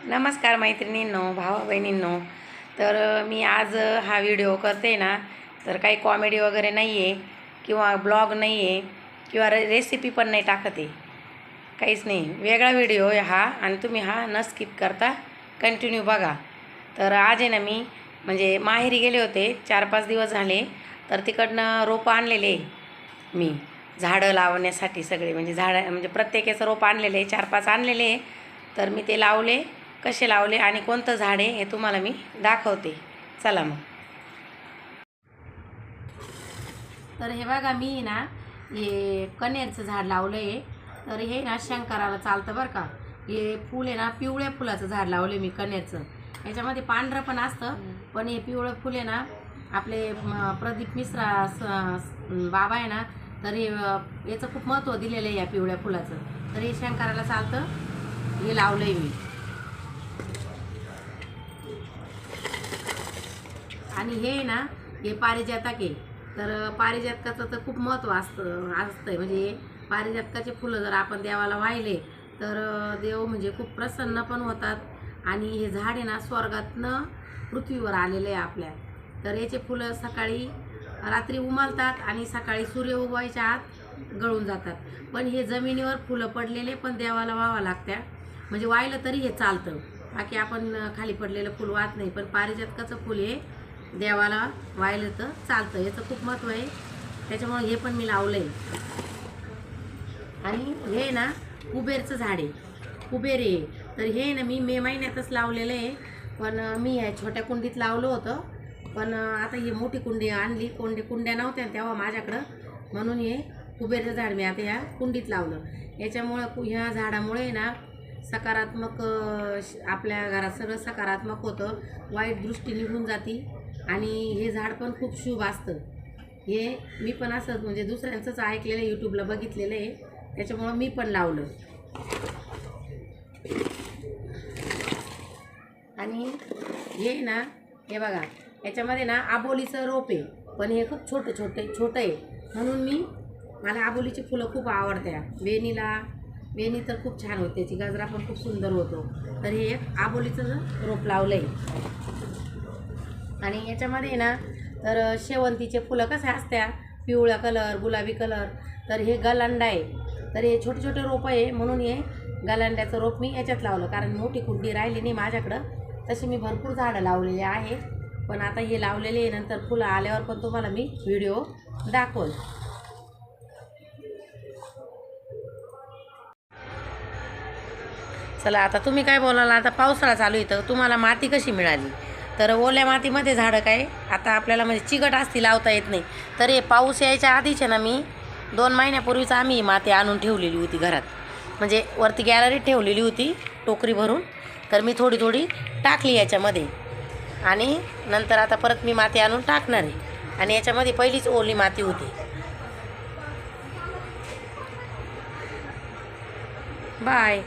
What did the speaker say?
नमस्कार मैत्रिणींनो भावा बहिणींनो तर मी आज हा व्हिडिओ करते ना तर काही कॉमेडी वगैरे नाही आहे किंवा ब्लॉग नाही आहे किंवा रे रेसिपी पण नाही टाकत. आहे काहीच नाही. वेगळा व्हिडिओ आहे हा आणि तुम्ही हा न स्किप करता कंटिन्यू बघा. तर आज आहे ना मी म्हणजे माहेरी गेले होते चार पाच दिवस झाले तर तिकडनं रोपं आणलेले. मी झाडं लावण्यासाठी सगळे म्हणजे झाडं म्हणजे प्रत्येकाचं रोप आणलेलं आहे चार पाच आणलेले आहे तर मी ते लावले. कसे लावले आणि कोणतं झाड आहे हे तुम्हाला मी दाखवते. चला मग. तर हे बघा मी ना हे कण्याचं झाड लावलं आहे तर हे ना शंकराला चालतं बरं का. हे फूल आहे ना पिवळ्या फुलाचं झाड लावलं मी कण्याचं याच्यामध्ये पांढरं पण असतं पण हे पिवळं फुल आहे ना आपले प्रदीप मिश्रा स- बाबा आहे ना तर हे याचं खूप महत्त्व दिलेलं आहे या पिवळ्या फुलाचं. तर हे शंकराला चालतं हे लावलं आहे मी. आणि हे ना हे पारिजातक आहे. तर पारिजातकाचं तर खूप महत्त्व असतं असतं म्हणजे पारिजातकाचे फुलं जर आपण देवाला वाहिले तर देव म्हणजे खूप प्रसन्न पण होतात. आणि हे झाड आहे ना स्वर्गातनं पृथ्वीवर आलेलं आहे आपल्या. तर याचे फुलं सकाळी रात्री उमालतात आणि सकाळी सूर्य उगवायच्या आत गळून जातात. पण हे जमिनीवर फुलं पडलेले पण देवाला व्हावं लागत्या. म्हणजे वाहिलं तरी हे चालतं. बाकी आपण खाली पडलेलं फुल वाहत नाही. पण पारिजातकाचं फुल हे देवाला वाहिलं तर चालतं. याचं खूप महत्त्व आहे. त्याच्यामुळे हे पण मी लावलं आहे आणि हे ना कुबेरचं झाड आहे. कुबेर आहे. तर हे ना मी मे महिन्यातच लावलेलं आहे. पण मी ह्या छोट्या कुंडीत लावलं होतं. पण आता ही मोठी कुंडी आणली. कोंडी कुंड्या नव्हत्या तेव्हा माझ्याकडं. म्हणून हे कुबेरचं झाड मी आता ह्या कुंडीत लावलं. याच्यामुळं कु ह्या झाडामुळे ना सकारात्मक श- आपल्या घरात सगळं सकारात्मक होतं. वाईट दृष्टी निघून जाती. आणि हे झाड पण खूप शुभ असतं. हे मी पण असं म्हणजे दुसऱ्यांचंच ऐकलेलं आहे यूट्यूबला बघितलेलं आहे. त्याच्यामुळं मी पण लावलं. आणि हे ना हे बघा याच्यामध्ये ना आबोलीचं रोप आहे. पण हे खूप छोटं छोटे छोटं आहे. म्हणून मी मला आबोलीची फुलं खूप आवडत्या. वेणीला वेणी तर खूप छान होते. त्याची गजरा पण खूप सुंदर होतो. तर हे एक आबोलीचं रोप लावलं आहे आणि याच्यामध्ये ना तर शेवंतीचे फुलं कसे असत्या पिवळा कलर गुलाबी कलर तर हे गलांडा आहे. तर हे छोटे छोटे रोपं आहे म्हणून हे गलांड्याचं रोप मी याच्यात लावलं. कारण मोठी कुंडी राहिली नाही माझ्याकडं. तशी मी भरपूर झाडं लावलेली आहे. पण आता हे लावलेले आहे नंतर फुलं आल्यावर पण तुम्हाला मी व्हिडिओ दाखवल. चला आता तुम्ही काय बोलाल? आता पावसाळा चालू आहे तर तुम्हाला माती कशी मिळाली? तर ओल्या मातीमध्ये झाडं काय? आता आपल्याला म्हणजे चिकट असती लावता येत नाही. तर हे पाऊस यायच्या आधीच ना मी दोन महिन्यापूर्वीच आम्ही माती आणून ठेवलेली होती घरात. म्हणजे वरती गॅलरीत ठेवलेली होती टोकरी भरून. तर मी थोडी थोडी टाकली याच्यामध्ये. आणि नंतर आता परत मी माती आणून टाकणार आहे. आणि याच्यामध्ये पहिलीच ओली माती होती. बाय.